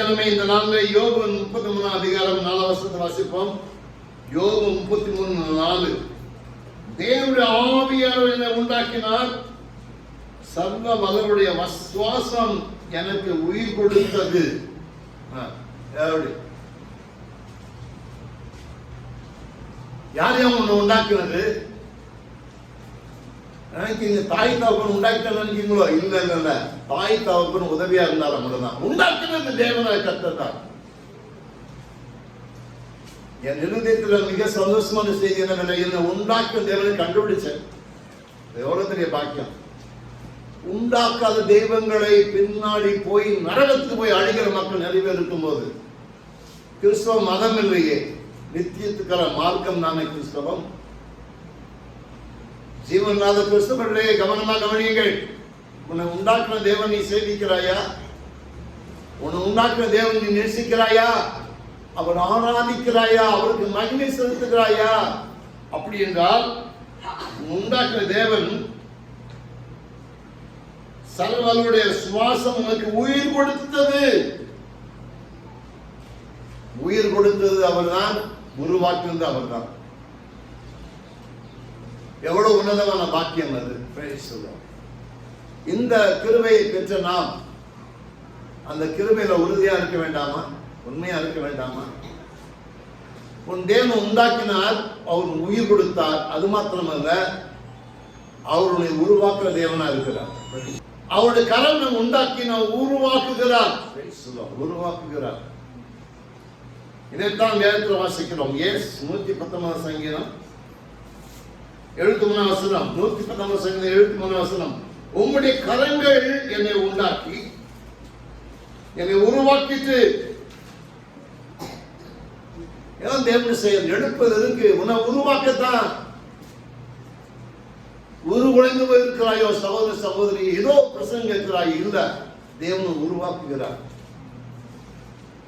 தேவஜனமே இந்த நாளில். யோபு முப்பத்தி மூணாம் அதிகாரம் நாலாம் வருஷத்தை வாசிப்போம். யோபு முப்பத்தி மூணு நாலு. தேவனுடைய ஆவியானவர் என்னை உண்டாக்கினார். சர்வ மகருடைய வஸ்வாசம் எனக்கு உயிர் கொடுத்தது. யார் யார் உன்னை உண்டாக்குனது? நினைக்கிறீங்க தாய் தகப்பன் உண்டாக்கிட்ட நினைக்கிறீங்களோ இல்லை இல்லை இல்ல. தாய் தகப்பன் உதவியா இருந்தாலும் மட்டும்தான். உண்டாக்குன தேவனாய் கத்தர் தான். என் இருதயத்துல மிக சந்தோஷமான செய்தி என்ன என்னை உண்டாக்கும் தேவனை கண்டுபிடிச்சேன். எவ்வளவு பெரிய பாக்கியம். உண்டாக்காத தெய்வங்களை பின்னாடி போய் நரகத்துக்கு போய் அழிகிற மக்கள் நிறைய பேர் இருக்கும்போது கிறிஸ்தவ மதம் இல்லையே. நித்தியத்துக்கான மார்க்கம் தானே கிறிஸ்தவம். ஜீவனாத கிறிஸ்தவர்களே கவனமா கவனியுங்கள். உன்னை உண்டாக்குன தேவன் நீ சேவிக்கிறாயா? உன்னை உண்டாக்குன தேவன் நீ நேசிக்கிறாயா? அவர் ஆராதிக்கிறாயா? அவருக்கு மகிமை செலுத்துகிறாயா? அப்படி என்றால் உண்டாக்குன தேவன் சர்வருடைய சுவாசம் உனக்கு உயிர் கொடுத்தது. உயிர் கொடுத்தது அவர்தான் உருவாக்குனது அவர்தான். எவ்வளவு உன்னதமான பாக்கியம் அது. Praise the இந்த கிருபையை பெற்ற நாம் அந்த கிருபையில உறுதியா இருக்க வேண்டாமா? உண்மையா இருக்க வேண்டாமா? உன் தேவன் உண்டாக்கினார் அவர் உயிர் கொடுத்தார். அது மாத்திரமல்ல அவருடைய உருவாக்குற தேவனா இருக்கிறார். அவருடைய கரம் நம்ம உண்டாக்கின உருவாக்குகிறார். உருவாக்குகிறார். இதைத்தான் வேதத்தில் வாசிக்கிறோம். எஸ் நூத்தி பத்தொன்பது சங்கீதம். எழுபத்தி மூணாம் வசனம். நூத்தி பத்தொன்பது சங்கீதம் எழுபத்தி மூணாம் வசனம். உம்முடைய கரங்கள் என்னை உண்டாக்கி என்னை உருவாக்கிட்டு. ஏன் தேவன் செயல். எடுப்பது இருக்கு உன்னை உருவாக்கத்தான். உரு உழைந்து போயிருக்கிறாயோ சகோதர சகோதரி ஏதோ பிரசங்க இருக்கிறாய் இல்ல தேவன் உருவாக்குகிறார்.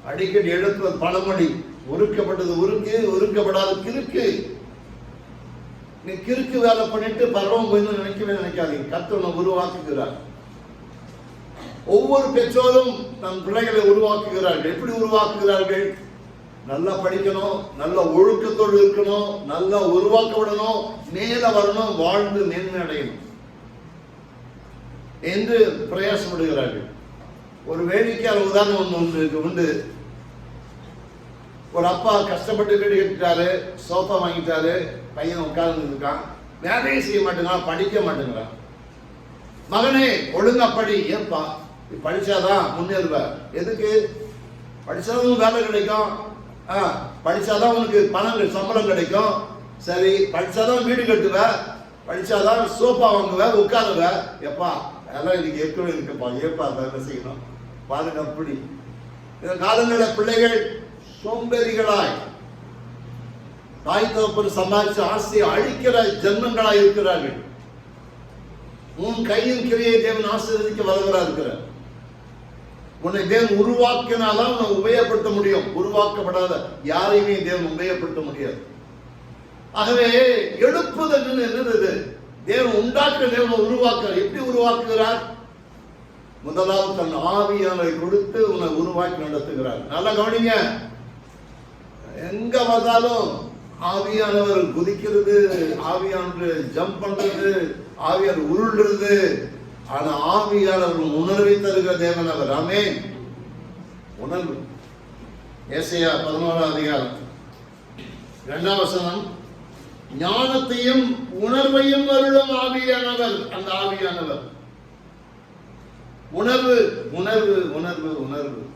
அடிக்கடி எழுப்புவது பழமொழி. உருக்கப்பட்டது உருக்கு உருக்கப்படாத கிறுக்கு. நீ கிறுக்கு வேலை பண்ணிட்டு பரவம் போயின்னு நினைக்கவே நினைக்காதீங்க. கத்தவனை உருவாக்குகிறார். ஒவ்வொரு பெற்றோரும் நம் பிள்ளைகளை உருவாக்குகிறார்கள். எப்படி உருவாக்குகிறார்கள்? நல்லா படிக்கணும் நல்ல ஒழுக்கத்தோடு இருக்கணும் நல்லா உருவாக்கப்படணும் மேல வரணும் வாழ்ந்து மேன்மை என்று பிரயாசப்படுகிறார்கள். ஒரு வேடிக்கையான உதாரணம் ஒன்று ஒன்று உண்டு ஒரு அப்பா கஷ்டப்பட்டு வீடு கட்டிட்டாரு சோஃபா வாங்கிட்டாரு பையன் உட்கார்ந்துருக்கான். வேலையும் வேலையை செய்ய மாட்டேங்கிறான் படிக்க மாட்டேங்கிறான். மகனே ஒழுங்கா படி ஏன்பா நீ படிச்சாதான் முன்னேறுவ. எதுக்கு? படித்தாதான் உனக்கு வேலை கிடைக்கும். ஆ படித்தாதான் உனக்கு பணம் சம்பளம் கிடைக்கும். சரி படித்தாதான் வீடு கட்டுவ. படித்தாதான் சோஃபா வாங்குவ உட்காருவ. எப்பா அதெல்லாம் இன்னைக்கு ஏற்கனவே இருக்குப்பா. ஏப்பா வேலை செய்யணும்? பாருங்க அப்படி இந்த காலங்களில் பிள்ளைகள் சோம்பேறிகளாய். தாய் தகப்பன் சம்பாதிச்ச ஆசையை அழிக்கிற ஜென்மங்களாய் இருக்கிறார்கள். உன் கையின் கிரியை தேவன் ஆசீர்வதிக்க வல்லவரா இருக்கிறார். உன்னை தேவன் உருவாக்கினாலும் உன்னை உபயோகப்படுத்த முடியும். உருவாக்கப்படாத யாரையுமே தேவன் உபயோகப்படுத்த முடியாது. ஆகவே எழுப்புதல் என்னது? தேவன் உண்டாக்க தேவனை உருவாக்குறார் எப்படி உருவாக்குகிறார்? முதலாவது தன் ஆவியானை கொடுத்து உன்னை உருவாக்கி நடத்துகிறார். நல்லா கவனிங்க. எங்க வந்தாலும் ஆவியானவர் குதிக்கிறது ஆவியானவர் ஜம்ப் பண்றது ஆவியார் உருள்றது. ஆனா ஆவியானவர் உணர்வை தருகிற தேவன் அவர். ஆமென். உணர்வு. ஏசையா பதினோராம் அதிகாரம். இரண்டாம் வசனம். ஞானத்தையும் உணர்வையும் அருளும் ஆவியானவர். அந்த ஆவியானவர். உணர்வு உணர்வு உணர்வு உணர்வு.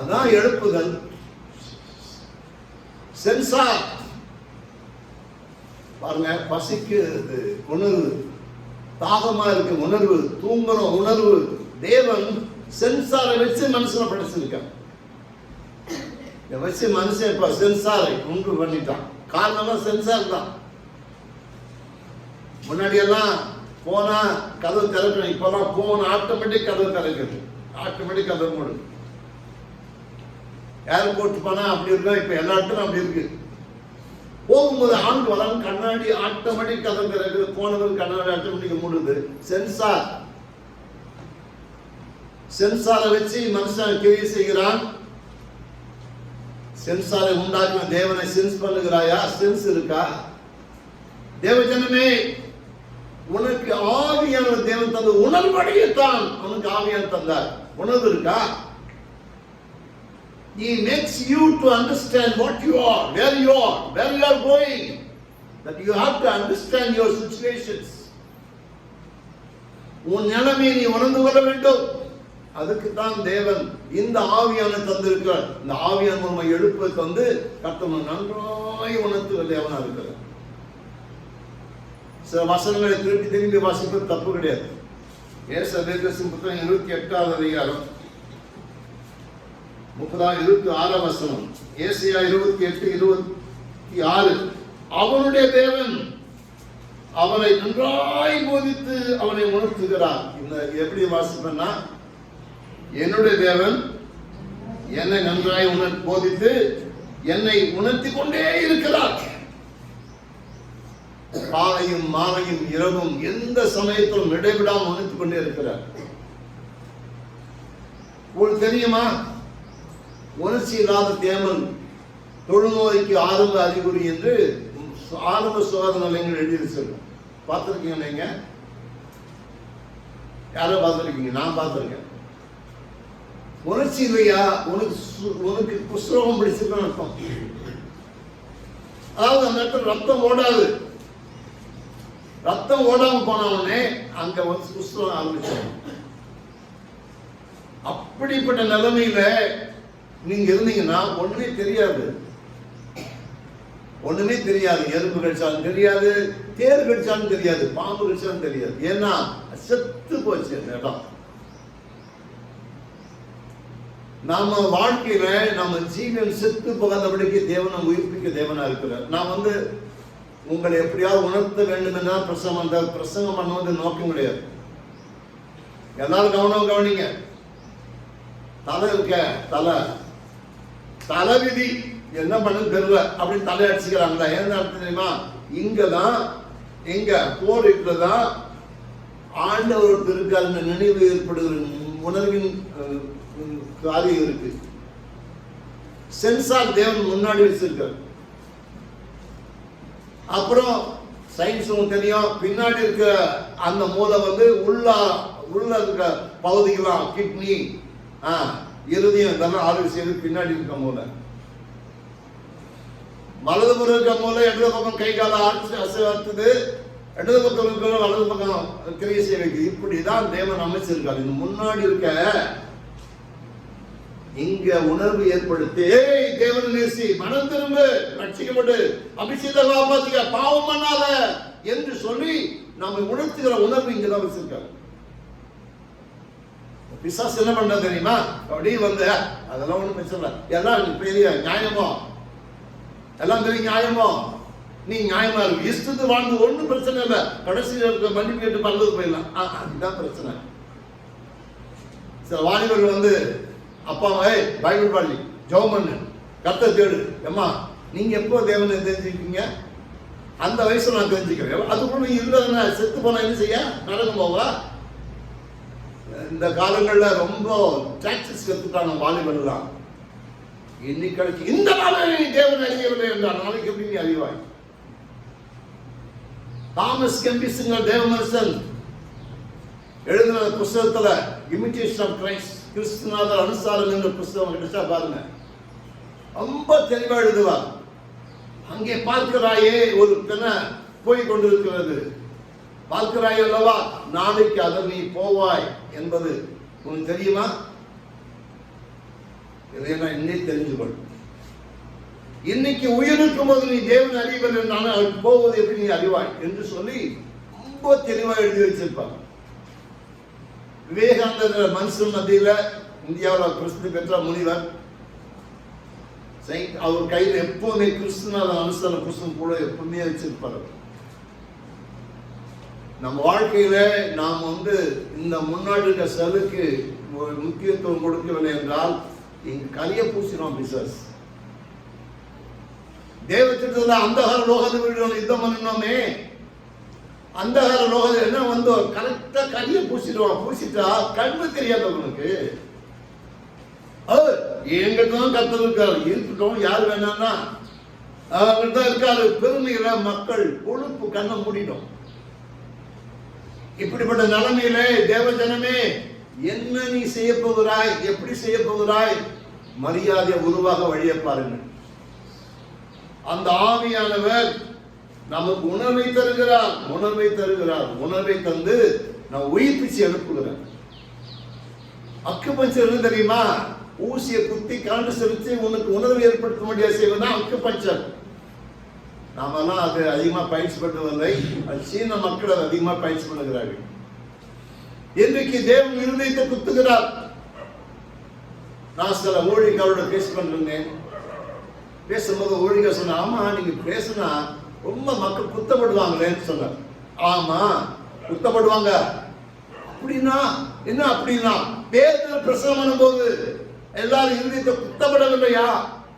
அதான் எழுப்புதல். சென்சார் பாருங்க பசிக்கு இது உணர்வு. தாகமா இருக்கு உணர்வு. தூங்குற உணர்வு. தேவன் சென்சாரை வச்சு மனுஷனை படைச்சிருக்கான் இதை வச்சு மனுஷன் இப்ப சென்சாரை உண்டு பண்ணிட்டான். காரணமா சென்சார் தான். முன்னாடியெல்லாம் போனா கதவு திறக்கணும் இப்பெல்லாம் போன ஆட்டோமேட்டிக் கதவு திறக்குது. ஆட்டோமேட்டிக் கதவு மூடுது ஏர்போர்ட் போனா அப்படி இருக்கா? இப்போ எல்லா இடத்துலும் அப்படி இருக்கு. போகும்போது ஆண்டு வளம் கண்ணாடி ஆட்டோமேட்டிக் கதவு திறக்குது. போனது கண்ணாடி ஆட்டோமேட்டிக் மூடுது. சென்சார் சென்சாரை வச்சு மனுஷன் கிரியை செய்கிறான். சென்சாரை உண்டாக்கின தேவனை சென்ஸ் பண்ணுகிறாயா? சென்ஸ் இருக்கா? தேவஜனமே உனக்கு ஆவியான தேவன் தந்த உணர்வடையத்தான் உனக்கு ஆவியான தந்தார். உணர்வு இருக்கா? He makes you to understand what you are, where you are, where you are going. That you have to understand your situations. உன் நிலைமையை நீ உணர்ந்து கொள்ள வேண்டும். அதுக்கு தான் தேவன் இந்த ஆவியான தந்திருக்கிறார். இந்த ஆவியான மூலமா எழுப்புவதற்கு வந்து கர்த்தம் நன்றாய் உணர்த்து தேவனா இருக்கிறார். சில வசனங்களை திருப்பி திரும்பி வாசிப்பது தப்பு கிடையாது. ஏச தீர்க்கதரிசி புத்தகம் இருபத்தி எட்டாவது அதிகாரம். முப்பதாம் இருபத்தி ஆறாம் வசனம். ஏசியா இருபத்தி எட்டு இருபத்தி ஆறு. அவனுடைய தேவன் அவனை நன்றாய் போதித்து அவனை உணர்த்துகிறார். இந்த எப்படி வாசிப்பேன்னா என்னுடைய தேவன் என்னை நன்றாய் உணர் போதித்து என்னை உணர்த்தி கொண்டே இருக்கிறார். காலையும் மாலையும் இரவும் எந்த சமயத்திலும் இடைவிடாமல் உணர்த்தி கொண்டே இருக்கிறார். உங்களுக்கு தெரியுமா? உணர்ச்சி இல்லாத தேமல் தொழுநோய்க்கு ஆரம்ப அறிகுறி என்று ஆரம்ப சுகாதார நிலையங்கள் எழுதி சொல்லும் பார்த்துருக்கீங்க நீங்க? யாரோ பார்த்துருக்கீங்க? நான் பார்த்துருக்கேன். உணர்ச்சி இல்லையா உனக்கு சு- உனக்கு புஸ்தகம் பிடிச்சிருக்கணும் அர்த்தம். அதாவது அந்த இடத்துல ரத்தம் ஓடாது. ரத்தம் ஓடாம போன உடனே அங்க வந்து புஸ்தகம் ஆரம்பிச்சிடும். அப்படிப்பட்ட நிலைமையில நீங்க இருந்தீங்கன்னா ஒண்ணுமே தெரியாது. ஒண்ணுமே தெரியாது. எறும்பு கடிச்சாலும் தெரியாது தேர் கடிச்சாலும் தெரியாது பாம்பு கடிச்சாலும் தெரியாது. ஏன்னா செத்து போச்சு அந்த இடம். நாம வாழ்க்கையில நம்ம ஜீவன் செத்து போகாதபடிக்கு தேவனை உயிர்ப்பிக்க தேவனா இருக்கிறார். நான் வந்து உங்களை எப்படியாவது உணர்த்த வேண்டும் பிரசங்கம் அந்த பிரசங்கம் பண்ணுவது நோக்கம் கிடையாது. எல்லாரும் கவனம் கவனிங்க. தலை இருக்க தலை. தலைவிதி என்ன பண்ணு தெரியல அப்படின்னு தலையடிச்சுக்கிறாங்களா? என்ன அர்த்தம் தெரியுமா? இங்கதான் எங்க போர் தான் ஆண்டவர் இருக்காருன்னு நினைவு ஏற்படுகிற உணர்வின் காரியம் இருக்கு. சென்சார் தேவன் முன்னாடி வச்சிருக்கார். அப்புறம் சயின்ஸ் உங்களுக்கு தெரியும். பின்னாடி இருக்க அந்த மூளை வந்து உள்ள உள்ள இருக்க பகுதிகளாம் கிட்னி இறுதியும் இருந்தாலும் ஆளுகை செய்து பின்னாடி இருக்க மூல வலது புறம் இருக்க மூல இடது பக்கம் கை கால ஆட்சி அசைவாத்துது இடது பக்கம் இருக்கிற வலது பக்கம் கிரியை செய்ய இப்படிதான் தேவன் அமைச்சிருக்காரு. இந்த முன்னாடி இருக்க இங்க உணர்வு ஏற்படுத்தி ஏய் தேவன் நேசி மனம் திரும்ப ரட்சிக்கப்பட்டு அபிஷேக காப்பாத்திக்க பாவம் பண்ணாத என்று சொல்லி நம்மை உணர்த்துகிற உணர்வு இங்க தான் வச்சிருக்காரு பிசாசு என்ன பண்ண தெரியுமா? அப்படியே வந்து அதெல்லாம் ஒண்ணும் பிரச்சனை இல்லை. எல்லாம் பெரிய நியாயமோ? எல்லாம் பெரிய நியாயமோ? நீ நியாயமா இருக்கு இஷ்டத்து வாழ்ந்து ஒன்றும் பிரச்சனை இல்லை. கடைசியில் இருக்க மன்னிப்பு கேட்டு பல்லது போயிடலாம். அதுதான் பிரச்சனை. சில வாலிபர்கள் வந்து அப்பா ஏய் பைபிள் பள்ளி ஜெபம் பண்ணு. கத்த தேடு. அம்மா நீங்க எப்போ தேவனை தெரிஞ்சுக்கிங்க அந்த வயசுல நான் தெரிஞ்சுக்கிறேன். அதுக்குள்ள இருந்ததுன்னா செத்து போனா என்ன செய்ய? நடக்கும் போவா? இந்த காலங்களில் ரொம்ப டாக்ஸஸ் கத்துட்டாங்க வாலிபர்லாம் இன்னைக்கு கிடைச்சி இந்த நாளில் நீ தேவன் அறியவில்லை என்றால் நாளைக்கு எப்படி நீ அறிவாய்? தாமஸ் கெம்பிஸுங்க தேவ எழுதின புஸ்தகத்தில் இமிட்டேஷன் ஆஃப் கிரைஸ்ட் கிறிஸ்துநாதர் அனுசாரம் என்ற புஸ்தகம் கிடைச்சா பாருங்க. ரொம்ப தெளிவாக எழுதுவார். அங்கே பார்க்கிறாயே ஒரு பெண்ண போய் கொண்டிருக்கிறது. பார்க்கிறாய் அல்லவா நாளைக்கு அதை நீ போவாய். என்பது உனக்கு தெரியுமா? இதையெல்லாம் நான் இன்னே தெரிஞ்சுக்கொள். இன்னைக்கு உயிர் இருக்கும்போது நீ தேவன் அறிவல் என்றாலும் அவருக்கு போவது எப்படி நீ அறிவாய்? என்று சொல்லி ரொம்ப தெளிவா எழுதி வச்சிருப்பாங்க விவேகானந்தர் மனுஷன் மத்தியில் இந்தியாவில் கிறிஸ்து பெற்ற முனிவர். அவர் கையில் எப்போதுமே கிறிஸ்துனால அனுசரண புஸ்தகம் கூட எப்பவுமே வச்சிருப்பார் அவர். நம்ம வாழ்க்கையில நாம் வந்து இந்த முன்னாடி இருக்க செலுக்கு முக்கியத்துவம் கொடுக்கவில்லை என்றால் இங்கு கலிய பூசினோம் பிசஸ் தேவத்திட்டத்தில் அந்தகார லோகத்தை விட யுத்தம் பண்ணினோமே. அந்த லோகம் என்ன வந்து கரெக்டா கலிய பூசிடுவான் பூசிட்டா கண்ணு தெரியாது அவனுக்கு எங்கிட்ட தான் கத்தர் இருக்கட்டும் யார் வேணாம்னா அவங்கிட்ட இருக்காரு. பெருமையில மக்கள் கொழுப்பு கண்ணை மூடிடும் இப்படிப்பட்ட நிலைமையில தேவ ஜனமே என்ன நீ செய்ய போகிறாய் எப்படி செய்ய போகிறாய் மரியாதை உருவாக வழிய பாருங்கள். அந்த ஆவியானவர் நமக்கு உணர்வை தருகிறார் உணர்வை தருகிறார். உணர்வை தந்து நான் உயிர்ப்பிச்சு எழுப்புகிறேன் அக்குபஞ்சர் என்ன தெரியுமா? ஊசியை குத்தி காண்டு செலுத்தி உனக்கு உணர்வு ஏற்படுத்த முடியாது செய்வதுதான் அக்குபஞ்சர் நாமெல்லாம் அது அதிகமாக பயிற்சி பண்ணுவதில்லை அது சீன மக்கள் அது அதிகமாக பயிற்சி பண்ணுகிறார்கள் இன்றைக்கு தேவன் இருதயத்தை குத்துகிறார். நான் சில ஊழியர்களோட பேசி பண்ணிருந்தேன் பேசும்போது ஊழியர் சொன்ன ஆமா நீங்க பேசுனா ரொம்ப மக்கள் குத்தப்படுவாங்களேன்னு சொன்னார். ஆமா குத்தப்படுவாங்க. அப்படின்னா என்ன அப்படின்னா? பேதர் பிரசவம் பண்ணும்போது எல்லாரும் இருதயத்தை குத்தப்படவில்லையா?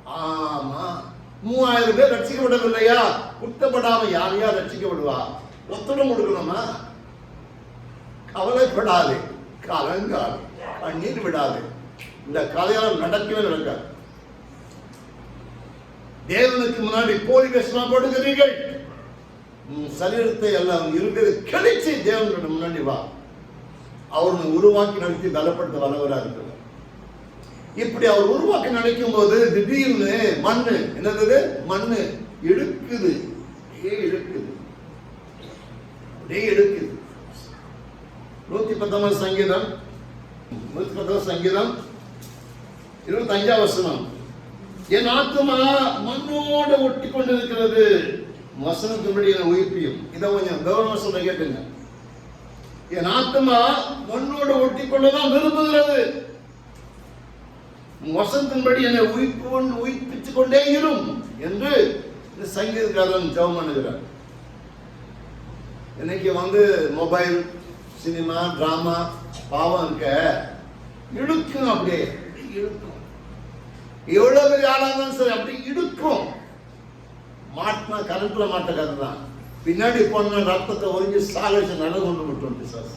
ஆமா. மூவாயிரம் பேர் ரட்சிக்கப்படவில்லையா? குத்தப்படாம யார் யார் ரட்சிக்கப்படுவா? ஒத்தடம் கொடுக்கணுமா? கவலைப்படாது கலங்காது கண்ணீர் விடாது. இந்த கதையெல்லாம் நடக்கவே நடக்காது. தேவனுக்கு முன்னாடி போலி வேஷமா போடுகிறீர்கள் சரீரத்தை எல்லாம் இருக்கிறது கிடைச்சி தேவனுடைய முன்னாடி வா. அவர் உருவாக்கி நடத்தி பலப்படுத்த வல்லவராக இருக்கிறார். இப்படி அவர் உருவாக்கி நினைக்கும் போது திடீர்னு மண்ணு என்னது? மண்ணு இழுக்குது. அப்படியே இழுக்குது. அப்படியே இழுக்குது. நூத்தி பத்தொன்பது சங்கீதம். நூத்தி பத்தொன்பது சங்கீதம். இருபத்தி அஞ்சாம் வசனம். என் ஆத்மா மண்ணோட ஒட்டி கொண்டிருக்கிறது வசனத்தின்படி என உயிர்ப்பியும். இதை கொஞ்சம் கவனமா சொல்ல கேட்டுங்க. என் ஆத்மா மண்ணோட ஒட்டி கொண்டுதான் விரும்புகிறது. வசனத்தின்படி என்னை உயிர்ப்பு உயிர்ப்பித்துக் கொண்டே இரும் என்று இந்த சங்கீதக்காரன் ஜெபம் பண்ணுகிறார். இன்னைக்கு வந்து மொபைல் சினிமா டிராமா பாவம் இருக்க இழுக்கும் அப்படியே. இழுக்கும். எவ்வளவு பெரிய ஆளா இருந்தாலும் சரி அப்படி இழுக்கும் மாட்டினா கரண்ட்ல மாட்ட கதை தான். பின்னாடி போன ரத்தத்தை ஒழிஞ்சு சாகச நடந்து கொண்டு விட்டோம் பிசாசு.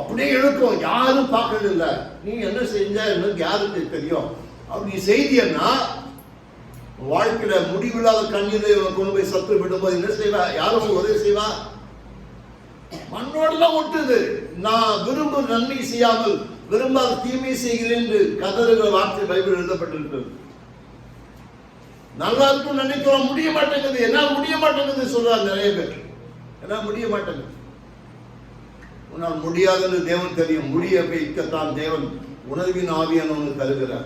அப்படியே இழுக்கும் யாரும் பார்க்கறது இல்லை. நீ என்ன செஞ்ச எனக்கு யாருக்கு தெரியும்? அப்படி செய்தியன்னா வாழ்க்கையில முடிவில்லாத கண்ணீரை கொண்டு போய் சத்து விடும்போது என்ன செய்வா? யாரும் உதவி செய்வா? மண்ணோடலாம் ஒட்டுது. நான் விரும்பும் நன்மை செய்யாமல் விரும்பாத தீமை செய்கிறேன் என்று கதறுகிற வார்த்தை பைபிள் எழுதப்பட்டிருக்கிறது நல்லா இருக்கும் நினைக்கிறோம். முடிய மாட்டேங்குது. என்னால் முடிய மாட்டேங்குது சொல்றாங்க நிறைய பேர். என்னால் முடிய மாட்டேங்குது. உன்னால் முடியாதுன்னு தேவன் தெரியும் முடிய வைக்கத்தான் தேவன் உணர்வின் ஆவியானவனு தருகிறார்.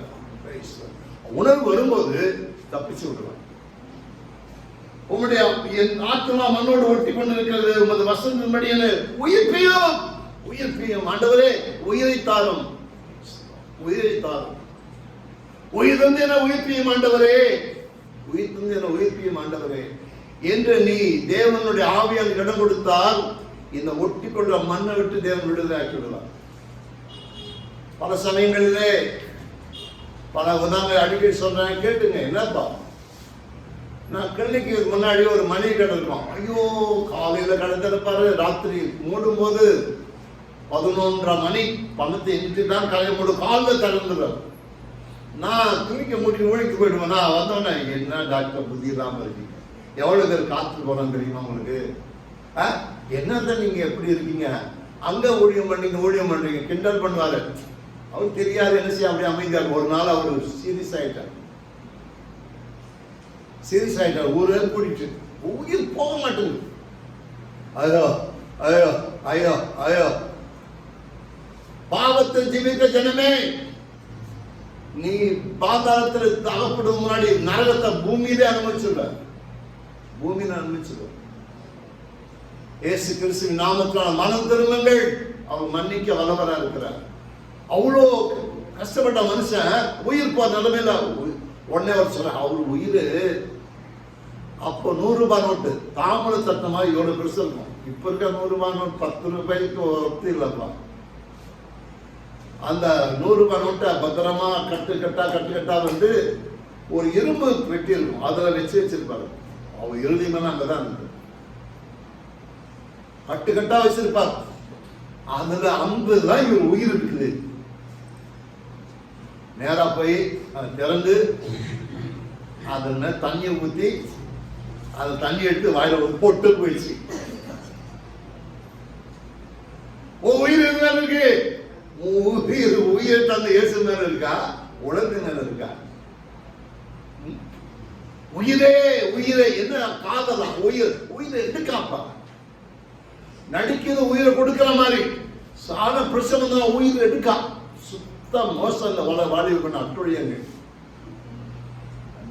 உணர்வு வரும்போது தப்பிச்சு விடுவான். உம்முடைய என் ஆத்மா மண்ணோடு ஒட்டி கொண்டிருக்கிறது உமது வசந்தின்படி என உயிர் உயிர்ப்பியும். ஆண்டவரே உயிரை தாரும். உயிரை தாரும். உயிர் தந்து என உயிர்ப்பியும் ஆண்டவரே. உயிர் தந்து என உயிர்ப்பியும் ஆண்டவரே. என்று நீ தேவனுடைய ஆவியால் இடம் கொடுத்தால் இந்த ஒட்டி கொண்ட மண்ணை விட்டு தேவன் விடுதலை ஆக்கி விடுவார் பல சமயங்களிலே பல உதாரணங்களை அடிக்கடி சொல்றாங்க கேட்டுங்க என்னப்பா? நான் கிளினிக்கு முன்னாடி ஒரு மளிகை கடை இருக்கும் ஐயோ காலையில் கடை திறப்பாரு ராத்திரி மூடும் போது பதினொன்றரை மணி பணத்தை எண்ணிட்டு தான் கடையை மூடும் காலில் திறந்துடும் நான் துணிக்க மூட்டி ஊழிக்கு போயிடுவேன். நான் வந்தோன்னே என்ன டாக்டர் புத்தி இல்லாமல் இருக்கீங்க? எவ்வளோ பேர் காத்து போகிறோம் தெரியுமா உங்களுக்கு? என்னதான் நீங்க எப்படி இருக்கீங்க? அங்க ஊழியம் பண்ணுறீங்க ஊழியம் பண்றீங்க கிண்டல் பண்ணுவாரு. அவர் தெரியாது என்ன செய்ய அப்படியே அமைந்தார் ஒரு நாள் அவர் சீரியஸ் ஆயிட்டார். சீரியஸ் ஆயிட்டார். ஊரே கூட்டிட்டு உயிர் போக மாட்டேங்குது. ஐயோ ஐயோ ஐயோ ஐயோ. பாவத்தை ஜீவித்த ஜனமே நீ பாதாளத்தில் தகப்படும் முன்னாடி நரகத்தை பூமியிலே அனுமதிச்சுடுற பூமியில அனுமதிச்சுடுற இயேசு கிறிஸ்துவின் நாமத்தினால் மனம் திரும்புங்கள். அவர் மன்னிக்க வல்லவராக இருக்கிறார். அவ்வளோ கஷ்டப்பட்ட மனுஷன் உயிர் போ நிலைமையில உடனே அவர் சொல்ல அவர் உயிர் அப்போ நூறு ரூபாய் நோட்டு. தாமரை தட்ட மாதிரி பெருசு இருக்கும் இப்போ இருக்க நூறு ரூபாய் நோட்டு பத்து ரூபாய்க்கு ஒத்து இல்லப்பா. அந்த நூறு ரூபாய் நோட்டை பத்திரமா கட்டு கட்டா கட்டு கட்டா வந்து ஒரு இரும்பு பெட்டி இருக்கும் அதில் வச்சு வச்சிருப்பாரு. அவர் இறுதி மேல அங்கதான் கட்டுக்கட்டா கட்டு கட்டா வச்சிருப்பார் அதுல அம்பு தான் உயிர் இருக்குது நேரா போய் அதை திறந்து அதுல தண்ணியை ஊத்தி அதை தண்ணி எடுத்து வாயில ஒரு பொட்டு போயிடுச்சு. ஓ உயிர் என்ன இருக்கு? உயிர் உயிர் தந்த இயேசு மேல இருக்கா? உலக மேல இருக்கா? உயிரே உயிரே என்ன காதலா? உயிர் உயிரை எடுக்காப்பா நடிக்கிறது உயிரை கொடுக்கிற மாதிரி. சாத பிரசவம் தான் உயிர் எடுக்கா. சுத்த மோசம் இல்லை வள வாழிவு பண்ண அட்டுழியங்க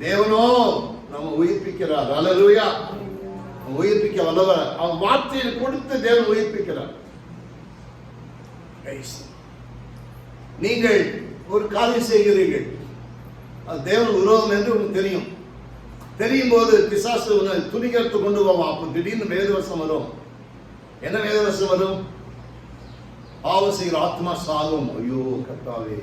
தேவனோ நம்ம உயிர்ப்பிக்கிறார். அலலுயா. உயிர்ப்பிக்க வல்லவர் அவன் வார்த்தையில் கொடுத்து தேவன் உயிர்ப்பிக்கிறார். நீங்கள் ஒரு காரியம் செய்கிறீர்கள். அது தேவன் உருவம் என்று உங்களுக்கு தெரியும். தெரியும் போது பிசாசு உன்னை துணிகரத்து கொண்டு போவான். அப்போ திடீர்னு வேதவசம் வரும். என்ன வேதரசு வரும் பாவம் செய்கிற ஆத்மா சாகும் ஐயோ கர்த்தாவே.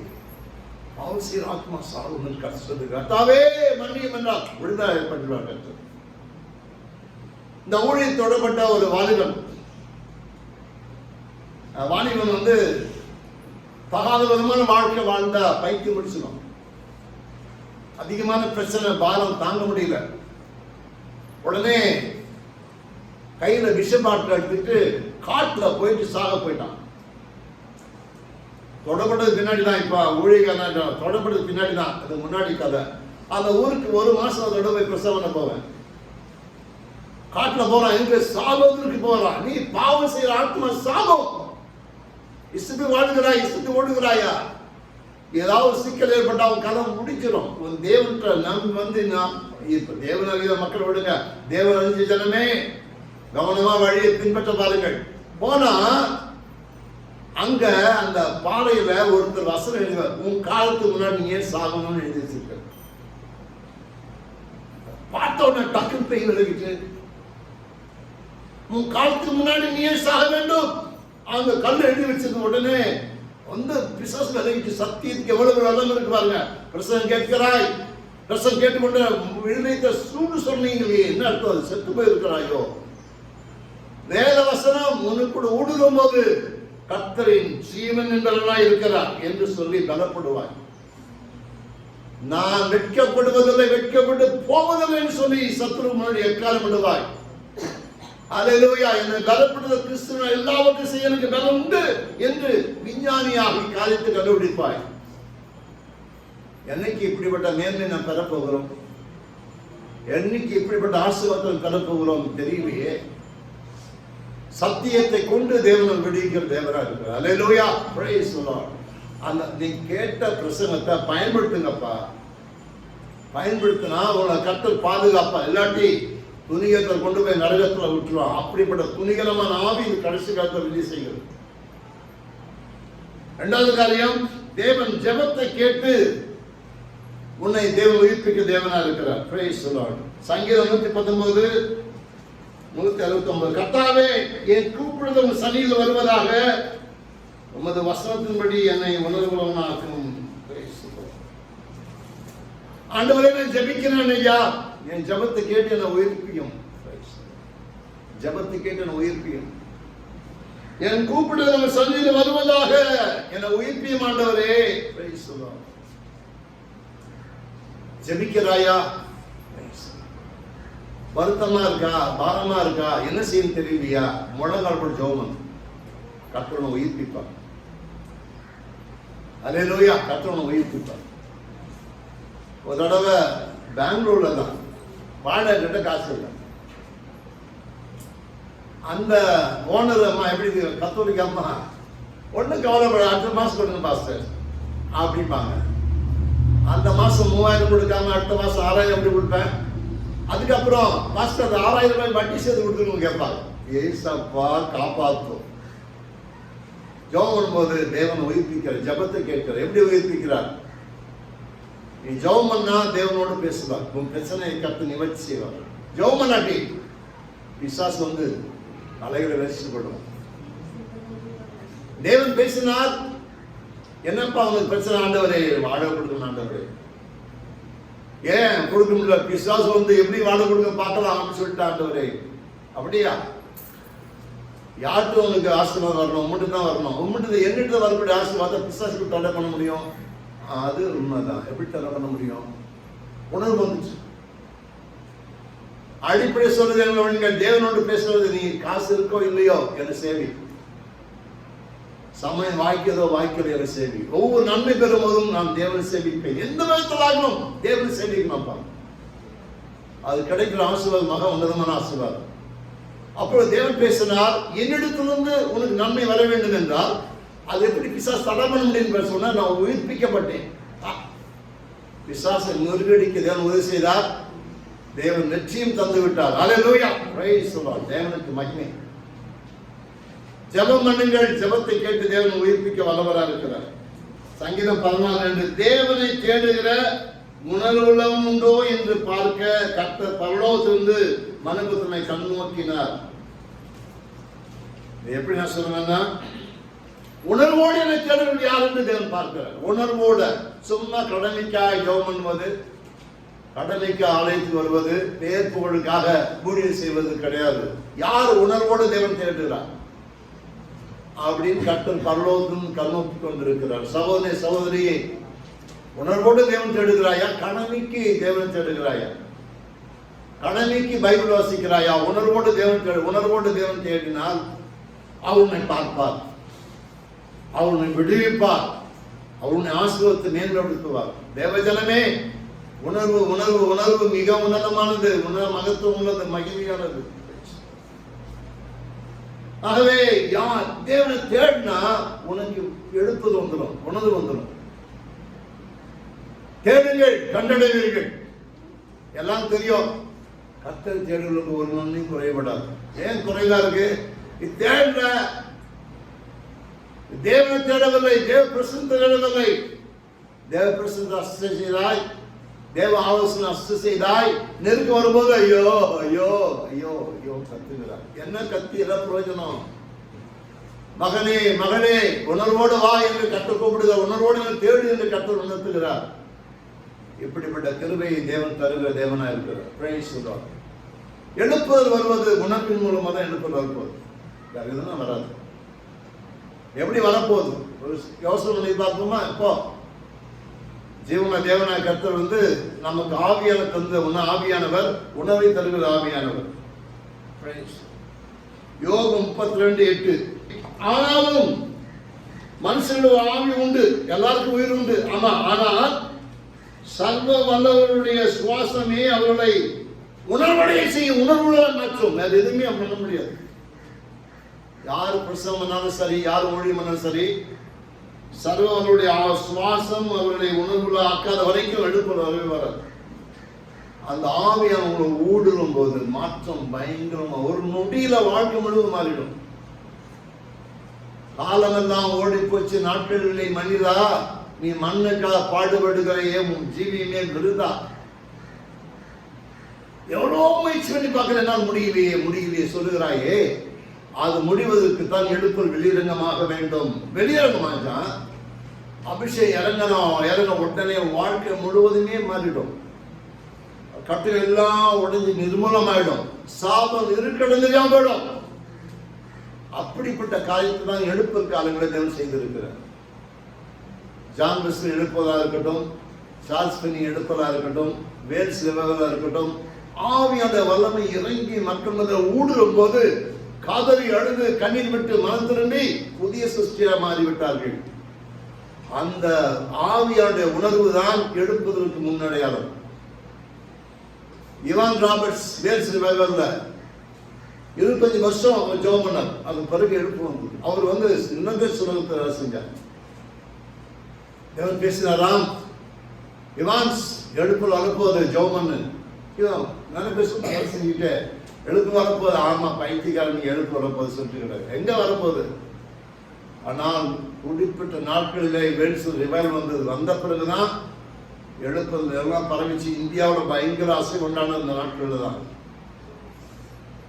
பாவம் செய்கிற ஆத்மா சாகும் கஷ்டத்து கஷ்டது கர்த்தாவே மன்னியும் என்றால் விழுந்தா ஏற்பட்டுவார் கர்த்தர். இந்த ஊழியர் தொடப்பட்ட ஒரு வாலிபன். வாலிபன் வந்து தகாத விதமான வாழ்க்கை வாழ்ந்தா பைத்தியம் முடிச்சிடும் அதிகமான பிரச்சனை பாரம் தாங்க முடியல. உடனே கையில விஷ எடுத்துட்டு காட்டுல போயிட்டு சாக போயிட்டான். தொடப்படுறது பின்னாடி தான் இப்ப ஊழியக்கான தொடப்படுறது பின்னாடி தான் அது முன்னாடி கதை. அந்த ஊருக்கு ஒரு மாசம் அதோட போய் பிரசவனை போவேன். காட்டுல போறான். எங்க சாபத்திற்கு போறான். நீ பாவம் செய்யற ஆத்மா சாபம் இசுத்து வாழ்கிறாய் இசுத்து ஓடுகிறாயா? ஏதாவது சிக்கல் ஏற்பட்டா அவன் கதை முடிச்சிடும் உன் தேவன்ற நம்பி வந்து நான் இப்ப தேவன் அறிந்த மக்கள் விடுங்க. தேவன் அறிஞ்ச ஜனமே கவனமா வழியை பின்பற்ற பாருங்கள். போனா அங்க அந்த பாறையில ஒருத்தர் வசனம் எழுதுவார் உன் காலத்துக்கு முன்னாடி நீ ஏன் சாகணும்னு எழுதி வச்சிருக்க? பார்த்த உடனே டக்குன்னு பெய் விலகிட்டு உன் காலத்துக்கு முன்னாடி நீ ஏன் சாக வேண்டும்? அந்த கல் எழுதி வச்சிருந்த உடனே வந்து பிசாசு விலகிட்டு சத்தியத்துக்கு எவ்வளவு வெள்ளம் இருக்கு பாருங்க. பிரசனம் கேட்கிறாய். பிரசனம் கேட்டுக்கொண்டு விழுந்த சூடு சொன்னீங்களே என்ன அர்த்தம்? அது செத்து போயிருக்கிறாயோ? வேதவசனம் உனக்குடு உனக்கு ஊடுருவும் போது கத்தரின் ஜீவன் என்பவர்களாய் இருக்கிறார் என்று சொல்லி பலப்படுவாய். நான் வெட்கப்படுவதில்லை வெட்கப்பட்டு போவதில்லை என்று சொல்லி சத்ரு முன்னாடி எக்காலம் விடுவாய் அலையிலோயா என்னை பலப்படுத்த கிறிஸ்துவ எல்லாவற்றையும் செய்ய எனக்கு பலம் உண்டு என்று விஞ்ஞானியாக காரியத்தை கண்டுபிடிப்பாய். என்னைக்கு இப்படிப்பட்ட மேன்மை நாம் பெறப்போகிறோம்? என்னைக்கு இப்படிப்பட்ட ஆசீர்வாதம் பெறப்போகிறோம் தெரியலையே. சத்தியத்தை கொண்டு தேவனை விடுவிக்கிற தேவரா இருக்கிறார். அல்லேலூயா praise the Lord. அந்த நீ கேட்ட பிரசங்கத்தை பயன்படுத்துங்கப்பா. பயன்படுத்தினா உங்களை கத்தல் பாதுகாப்பா இல்லாட்டி துணிகத்தை கொண்டு போய் நரகத்தில் விட்டுருவான் அப்படிப்பட்ட துணிகரமான ஆவி இது கடைசி காலத்தை வெளியே செய்கிறது ரெண்டாவது காரியம் தேவன் ஜெபத்தை கேட்டு உன்னை தேவன் உயிர்ப்பிக்க தேவனா இருக்கிறார். Praise the சங்கீதம் நூத்தி பத்தொன்பது நூத்தி அறுபத்தி ஒன்பது கர்த்தாவே என் கூப்பிடுதல் சனியில் வருவதாக உமது வசனத்தின்படி என்னை உணர்வுள்ளவனாக்கும். ஆண்டவரே நான் ஜெபிக்கிறேன் ஐயா என் ஜெபத்தை கேட்டு என்னை உயிர்ப்பியும். ஜெபத்தை கேட்டு என்னை உயிர்ப்பியும் என் கூப்பிடுதல் நம்ம சந்தியில் வருவதாக என்னை உயிர்ப்பியும் ஆண்டவரே Lord. ஜெபிக்கிறாயா. வருத்தமா இருக்கா? பாரமா இருக்கா? என்ன செய்யும் தெரியலையா? முழங்கால் போட்டு ஜோமன் கத்தவனை உயிர்ப்பிப்பார். அதே நோயா கத்தவனை உயிர்ப்பிப்பார். ஒரு தடவை பெங்களூர்ல தான் வாடகை கிட்ட காசு இல்லை. அந்த ஓனர் அம்மா எப்படி கத்தோலிக்க அம்மா ஒன்றும் கவலைப்பட அடுத்த மாதம் கொடுங்க பாஸ்டர் அப்படிம்பாங்க. அந்த மாதம் மூவாயிரம் கொடுக்காம அடுத்த மாதம் ஆறாயிரம் எப்படி கொடுப்பேன்? அதுக்கப்புறம் பாஸ்டர் அந்த ஆறாயிரம் ரூபாய் வட்டி சேர்த்து கொடுத்துருங்க கேட்பாங்க. ஏசப்பா காப்பாற்றும் ஜோம் பண்ணும்போது தேவன் உயிர்ப்பிக்கிறார் ஜெபத்தை கேட்கிறார் எப்படி உயிர்ப்பிக்கிறார்? நீ ஜோம் பண்ணா தேவனோடு பேசுவார். உன் பிரச்சனையை கத்து நிவர்த்தி செய்வார். ஜோம் பண்ணாட்டி பிசாசு வந்து அலைகளை ரசிக்கப்படும் தேவன் பேசினார். என்னப்பா உங்களுக்கு பிரச்சனை ஆண்டவரே? வாழ கொடுக்கணும் ஆண்டவரே. ஏன் கொடுக்க முடியல? பிசாசு வந்து எப்படி வாழ கொடுக்க பார்க்கலாம் அப்படின்னு சொல்லிட்டு ஆண்டவரே. அப்படியா? யார்கிட்ட உங்களுக்கு ஆசீர்வாதம் வரணும் உங்கள்கிட்ட தான் வரணும். உங்கள்கிட்ட எங்கிட்ட வரக்கூடிய ஆசீர்வாதம் பிசாசுக்கு தடை பண்ண முடியும்? அது உண்மைதான். எப்படி தடை பண்ண முடியும்? உணர்வு வந்துச்சு. அடிப்படை சொல்றது என்ன? தேவனோடு பேசுறது நீ காசு இருக்கோ இல்லையோ? என்ன சேவி. சமயம் வாய்க்கிறதோ வாய்க்கிறதோ என சேவி. ஒவ்வொரு நன்மை பெறும் போதும் நான் தேவனை சேவிப்பேன். எந்த விதத்தில் ஆகணும் தேவனை சேவிக்கணும்ப்பா அது கிடைக்கிற ஆசீர்வாதம் மக உன்னதமான ஆசீர்வாதம். அப்புறம் தேவன் பேசினார் என்னிடத்திலிருந்து உனக்கு நன்மை வர வேண்டும் என்றால் அது எப்படி பிசாஸ் தடை பண்ண முடியும்? சொன்னா நான் உயிர்ப்பிக்கப்பட்டேன். பிசாசை முருகடிக்க தேவன் உதவி செய்தார். தேவன் நிச்சயம் தந்து விட்டார் அலையூயா பிரைஸ் தேவனுக்கு மகிமை. ஜெபம் பண்ணுங்கள். ஜெபத்தை கேட்டு தேவன் உயிர்ப்பிக்க வல்லவரா இருக்கிறார். சங்கீதம் பதினாலு என்று தேவனை தேடுகிற உணர்வுள்ளவன் உண்டோ என்று பார்க்க கத்த பரலோகத்திலிருந்து மனுபுத்தனை கண்ணோக்கினார் எப்படி நான் சொல்லுவேன்னா உணர்வோடு என தேடுவது யார் என்று தேவன் பார்க்கிறார். உணர்வோட சும்மா கடமைக்காய் யோகம் பண்ணுவது கடமைக்கு ஆலயத்துக்கு வருவது பேர் புகழுக்காக ஊழியர் செய்வது கிடையாது. யார் உணர்வோடு தேவன் தேடுகிறார்? அப்படின்னு கட்டன் பரலோகம் கண்ணோக்கி கொண்டிருக்கிறார் சகோதரி சகோதரியே உணர்வோடு தேவன் தேடுகிறாயா? கடமைக்கு தேவன் தேடுகிறாயா? கடமைக்கு பைபிள் வாசிக்கிறாயா? உணர்வோடு தேவன் தேடு உணர்வோடு தேவன் தேடினால் அவனை பார்ப்பார். அவனை விடுவிப்பார். அவனை உன்னை ஆசீர்வத்தை மேம்படுத்துவார் தேவஜனமே உணர்வு உணர்வு உணர்வு மிக உன்னதமானது. உணர் மகத்துவம் உள்ளது மகிமையானது. ஆகவே யார் தேவனை தேடினா உனக்கு எடுப்பது வந்துடும் உனது வந்துடும். தேடுங்கள் கண்டடைவீர்கள். எல்லாம் தெரியும். கத்தர் தேடுகளுக்கு ஒரு நன்மையும் குறைபடாது. ஏன் குறைவா இருக்கு? இது தேடுற. தேவனை தேடவில்லை தேவ பிரசன் தேடவில்லை. தேவ பிரசன் அஸ்த தேவ ஆலோசனை அசு செய்தாய். நெருக்க வரும்போது ஐயோ ஐயோ ஐயோ ஐயோ கத்துகிறார். என்ன கத்தி என்ன பிரயோஜனம்? மகனே மகனே உணர்வோடு வா என்று கற்று கூப்பிடுகிறார். உணர்வோடு என்னை தேடு என்று கற்று உணர்த்துகிறார். இப்படிப்பட்ட கிருபையை தேவன் தருகிற தேவனா இருக்கிறார். பிரயோசிக்கிறார் எழுப்புதல் வருவது உணர்வின் மூலமாக தான் எழுப்புதல் வரப்போகுது. வேற எதுனா வராது. எப்படி வரப்போகுது? யோசனை பண்ணி பார்ப்போமா? இப்போ ஜீவன தேவனாய் கர்த்தர் வந்து நமக்கு ஆவியான தந்த உண ஆவியானவர் உணவை தருகிற ஆவியானவர். யோகம் முப்பத்தி ரெண்டு எட்டு. ஆனாலும் மனுஷனுடைய ஆவி உண்டு எல்லாருக்கும் உயிர் உண்டு. ஆமா ஆனால் சர்வ வல்லவருடைய சுவாசமே அவர்களை உணர்வடைய செய்யும் உணர்வுள்ள மாற்றும். வேற எதுவுமே பண்ண முடியாது. யார் பிரசவம் பண்ணாலும் சரி யார் மொழி பண்ணாலும் சரி சர்வ அவருடைய சுவாசம் அவருடைய உணர்வுள்ள ஆக்காத வரைக்கும் எடுப்பு வரவே வராது. அந்த ஆவி அவங்களை ஊடுருவும் போது மாற்றம் பயங்கரமா ஒரு நொடியில வாழ்க்கை முழுவதும் மாறிடும். காலமெல்லாம் ஓடி போச்சு நாட்கள் இல்லை மனிதா நீ மண்ணுக்காக பாடுபடுகிறையே உன் ஜீவியமே விருதா எவ்வளோ முயற்சி பண்ணி பார்க்கல என்னால் முடியலையே முடியலையே சொல்லுகிறாயே. அது முடிவதற்கு தான் எழுப்புல் வெளியரங்கமாக வேண்டும். வெளிரங்கமாக அபிஷேகம் இறங்கணும் இறங்க உடனே வாழ்க்கை முழுவதுமே மாறிடும். கட்டு எல்லாம் உடஞ்சி நிர்மூலமாயிடும். சாபம் இருக்கடந்துதான் போயிடும். அப்படிப்பட்ட காரியத்தை தான் எழுப்பு காலங்களை தேவன் செய்திருக்கிறேன் ஜான் வெஸ்லி எடுப்பதா இருக்கட்டும் சார்ஸ் பண்ணி எடுப்பதா இருக்கட்டும் வேல்ஸ் லெவலா இருக்கட்டும் ஆவியான வல்லமை இறங்கி மக்கள் மத்தியில் ஊடுருவும் போது காதலி அழுது கண்ணீர் விட்டு மனம் திரும்பி புதிய சிருஷ்டியா மாறிவிட்டார்கள். அந்த ஆவியானுடைய உணர்வு தான் எடுப்பதற்கு முன்னடையாளம். இவான் ராபர்ட்ஸ் வேல்ஸ் ரிவைவல்ல இருபத்தஞ்சு வருஷம் அவர் ஜோம் பண்ணார். அது பிறகு எழுப்பு வந்தது. அவர் வந்து இன்னொரு சுலகத்தை வேலை செஞ்சார். தேவன் பேசினாராம் இவான்ஸ் எடுப்பில் வளர்ப்புவது ஜோமன்னு பண்ணு இவன் நிறைய வேலை செஞ்சுட்டு எழுப்பு வரப்போகுது. ஆமா பைத்தியக்காரன் எழுப்பு வரப்போகுது சொல்லிட்டு கிடையாது எங்க வரப்போகுது? ஆனால் குறிப்பிட்ட நாட்களிலே வேல்ஸ் ரிவைல் வந்தது. வந்த பிறகுதான் எழுப்பது. எல்லாம் பரவிச்சு இந்தியாவோட பயங்கர ஆசை கொண்டான இந்த நாட்களில் தான்.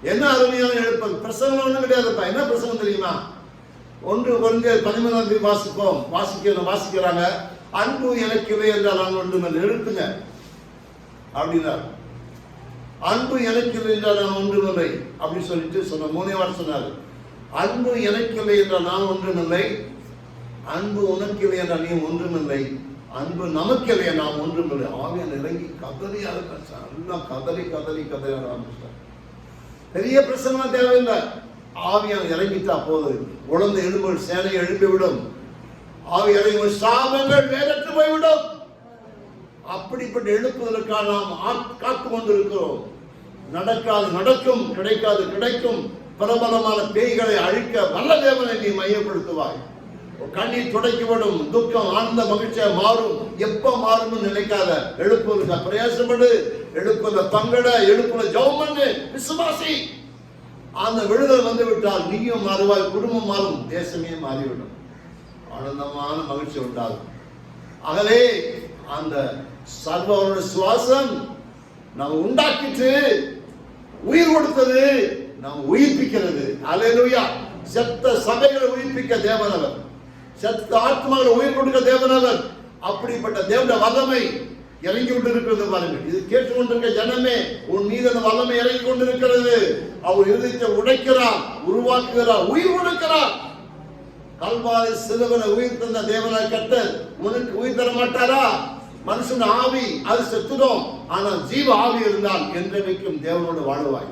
என்ன அருமையான எழுப்பது பிரசங்கம் ஒன்றும் கிடையாதுப்பா. என்ன பிரசங்கம் தெரியுமா? ஒன்று ஒன்று பதிமூணாம் தேதி வாசிப்போம். வாசிக்க வாசிக்கிறாங்க. அன்பு எனக்கு என்றால் நான் ஒன்று என்று எழுத்துங்க. அப்படின்னார் அன்பு எனக்கு இல்லை என்றால் நான் ஒன்றுமில்லை. அப்படின்னு சொல்லிட்டு சொன்ன மூணே வாரம் சொன்னார். அன்பு எனக்கில்லை என்ற நான் ஒன்றுமில்லை. அன்பு உனக்கில்லை என்ற நீ ஒன்றுமில்லை. அன்பு நமக்கில்லையே நாம் ஒன்றுமில்லை. ஆவியன் இறங்கி கதறி ஆரம்பிச்சான் எல்லாம் கதறி கதறி கதறி ஆரம்பிச்சான் பெரிய பிரச்சனை தேவையில்லை. ஆவியான் இறங்கிட்டா போது உழந்து எழும்புகள் சேனை எழும்பிவிடும் ஆவி இறங்கும் சாபங்கள் வேறற்று போய்விடும் அப்படிப்பட்ட எழுப்புவதற்காக நாம் காத்து கொண்டிருக்கிறோம் நடக்காது நடக்கும் கிடைக்காது கிடைக்கும். பிரபலமான பேய்களை அழிக்க வல்ல தேவனை நீ மையப்படுத்துவாய். கண்ணீர் துடைக்கப்படும் துக்கம் ஆனந்த மகிழ்ச்சியா மாறும். எப்ப மாறும்னு நினைக்காத எழுப்புவதற்கு பிரயாசப்படு எழுப்புல பங்கட எழுப்புல ஜெபம் பண்ணு விசுவாசி. அந்த விடுதலை வந்து விட்டால் நீயும் மாறுவாய் குடும்பம் மாறும் தேசமே மாறிவிடும். ஆனந்தமான மகிழ்ச்சி உண்டாகும். ஆகவே அந்த சர்வனுடைய சுவாசம் நம்ம உண்டாக்கிட்டு உயிர் கொடுத்தது. நாம் உயிர்ப்பிக்கிறது. அலையிலுயா செத்த சபைகளை உயிர்ப்பிக்க தேவனவர். செத்த ஆத்மாக்களை உயிர் கொடுக்க தேவனவர். அப்படிப்பட்ட தேவன வல்லமை இறங்கி கொண்டிருக்கிறது பாருங்கள். இது கேட்டுக்கொண்டிருக்க ஜனமே உன் மீது அந்த வல்லமை இறங்கி கொண்டிருக்கிறது. அவர் இருதயத்தை உடைக்கிறார் உருவாக்குகிறார் உயிர் கொடுக்கிறார். கல்வாரி சிலுவனை உயிர் தந்த தேவனை கட்ட உனக்கு உயிர் தர மாட்டாரா? மனுஷன் ஆவி அது செத்துடும். ஆனால் ஜீவ ஆவி இருந்தால் என்றைக்கும் தேவனோடு வாழ்வாய்.